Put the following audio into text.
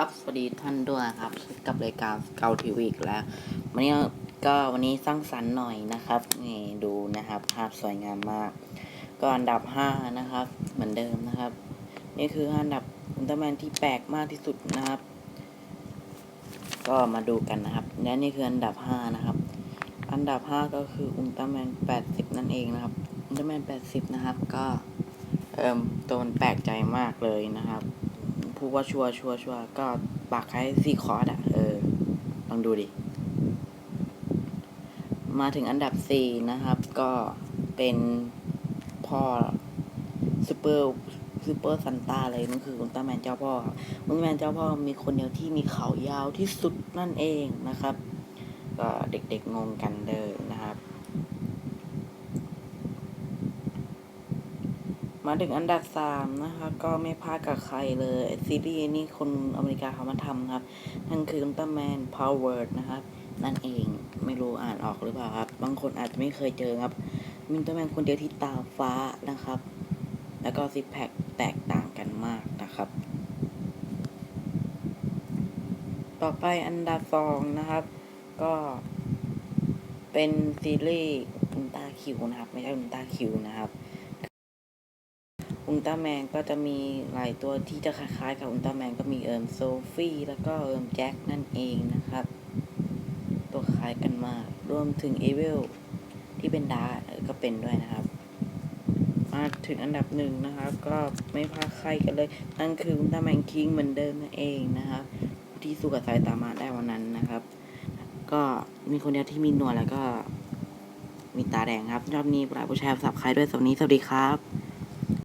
ครับ สวัสดีท่านด้วยครับ กับรายการเกาทีวีอีกแล้ว วันนี้ก็วันนี้สร้างสรรค์หน่อยนะครับ นี่ดูนะครับ ภาพสวยงามมาก ก็อันดับห้านะครับ เหมือนเดิมนะครับ นี่คืออันดับอุลตร้าแมนที่แปลกมากที่สุดนะครับ ก็มาดูกันนะครับ และนี่คืออันดับห้านะครับ อันดับห้าก็คืออุลตร้าแมนแปดสิบนั่นเองนะครับ อุลตร้าแมนแปดสิบนะครับ ก็เอ่มตัวมันแปลกใจมากเลยนะครับูว่าชัวชัวชัวก็ปากคล้ายซีคอร์ดอะเออ ลองดูดิ มาถึงอันดับสี่นะครับ ก็เป็นพ่อซูเปอร์ซูเปอร์ซันต้าเลยนั่นคืออุลตร้าแมนเจ้าพ่อครับอุลตร้าแมนเจ้าพ่อมีคนเดียวที่มีเขายาวที่สุดนั่นเองนะครับ ก็เด็กๆงงกันเลยนะครับ มาถึงอันดับสามนะครับก็ไม่พลาดกับใครเลย ซีรีส์นี่คนอเมริกาเขามาทำครับ นั่นคืออุลตร้าแมนพาวเวอร์นะครับ นั่นเองไม่รู้อ่านออกหรือเปล่าครับ บางคนอาจจะไม่เคยเจอครับมินเตอร์แมนคนเดียวที่ตาฟ้านะครับ แล้วก็ซิปแพคแตกต่างกันมากนะครับ ต่อไปอันดับสองนะครับ ก็ เป็นซีรีส์อุลตร้าคิวนะครับ ไม่ใช่อุลตร้าคิวนะครับ อุลตร้าแมนก็จะมีหลายตัวที่จะคล้ายๆ กับอุลตร้าแมนก็มีเอิมโซฟี่แล้วก็เอิมแจ็คนั่นเองนะครับ ตัวคล้ายกันมากรวมถึงเอเวลที่เป็นดาร์ก็เป็นด้วยนะครับ มาถึงอันดับหนึ่งนะครับ ก็ไม่พลาดใครกันเลย นั่นคืออุลตร้าแมนคิงเหมือนเดิมนั่นเองนะครับ ที่สู้กับสายตามาได้วันนั้นนะครับ ก็มีคนเดียวที่มีหนวดแล้วก็มีตาแดงครับรอบนี้หลาผู้ชายสับใครด้วยสวัสดีสวัสดีครับ